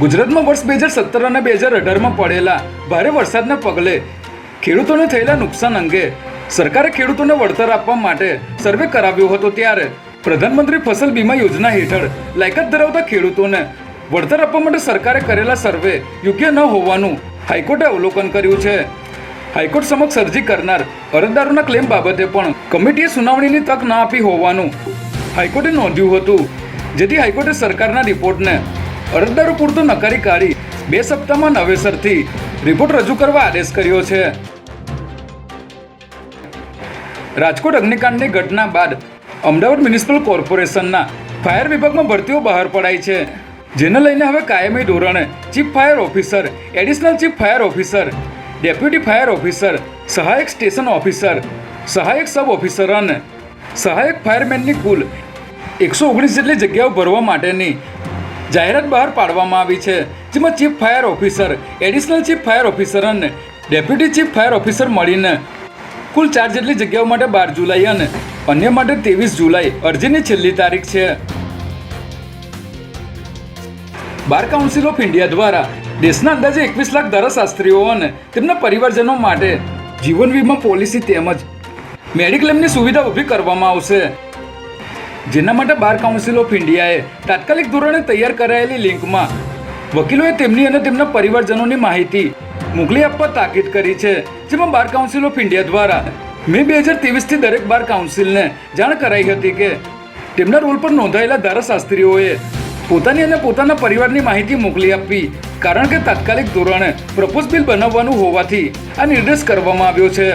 ગુજરાતમાં વર્ષ બે હજાર સત્તર અને બે હજાર અઢારમાં પડેલા ભારે વરસાદના પગલે ખેડૂતોને થયેલા નુકસાન અંગે સરકારે ખેડૂતોને વળતર આપવા માટે સર્વે કરાવ્યો હતો ત્યારે પ્રધાનમંત્રી ફસલ બીમા યોજના હેઠળ લાયકાત ધરાવતા ખેડૂતોને વળતર આપવા માટે સરકારે કરેલા સર્વે યોગ્ય ન હોવાનું હાઈકોર્ટે અવલોકન કર્યું છે. હાઈકોર્ટ સમક્ષ અરજી કરનાર અરજદારોના ક્લેમ બાબતે પણ કમિટીએ સુનાવણીની તક ન આપી હોવાનું હાઈકોર્ટે નોંધ્યું હતું. જેથી હાઈકોર્ટે સરકારના રિપોર્ટને અરજદારો પૂરતો નકારી કાઢી બે સપ્તાહમાં નવેસરથી રિપોર્ટ રજૂ કરવા આદેશ કર્યો છે. રાજકોટ અગ્નિકાંડની ઘટના બાદ અમદાવાદ મ્યુનિસિપલ કોર્પોરેશનના ફાયર વિભાગમાં ભરતીઓ બહાર પડાઈ છે. જેને લઈને હવે કાયમી ધોરણે chief fire officer, additional chief fire officer, deputy fire officer, સહાયક સ્ટેશન ઓફિસર, સહાયક સબ ઓફિસર અને સહાયક ફાયરમેનની કુલ એકસો ઓગણીસ જેટલી જગ્યાઓ ભરવા માટેની જાહેરાત બહાર પાડવામાં આવી છે, જેમાં chief fire officer, additional chief fire officer અને ડેપ્યુટી ચીફ ફાયર ઓફિસર મળીને કુલ ચાર જેટલી જગ્યાઓ માટે બાર જુલાઈ અને અન્ય માટે ત્રેવીસ જુલાઈ અરજીની છેલ્લી તારીખ છે. બાર કાઉન્સિલ ઓફ ઇન્ડિયા દ્વારા દેશના અંદાજે એકવીસ લાખ ધારાશાસ્ત્રીઓ અને તેમના પરિવારજનો માટે જીવન વીમા પોલિસી તેમજ મેડિક્લેમની સુવિધા ઊભી કરવામાં આવશે. જેના માટે બાર કાઉન્સિલ ઓફ ઇન્ડિયાએ તાત્કાલિક ધોરણે તૈયાર કરાયેલી લિંકમાં વકીલોએ તેમની અને તેમના પરિવારજનોની માહિતી મોકલી આપવા તાકીદ કરી છે, જેમાં બાર કાઉન્સિલ ઓફ ઇન્ડિયા દ્વારા મે બે હજાર ત્રેવીસથી દરેક બાર કાઉન્સિલને જાણ કરાઈ હતી કે તેમના રોલ પર નોંધાયેલા ધારાશાસ્ત્રીઓએ પોતાની અને પોતાના પરિવારની માહિતી મોકલી આપવી, કારણ કે તાત્કાલિક ધોરણે પ્રપોઝ બિલ બનાવવાનું હોવાથી આ નિર્દેશ કરવામાં આવ્યો છે.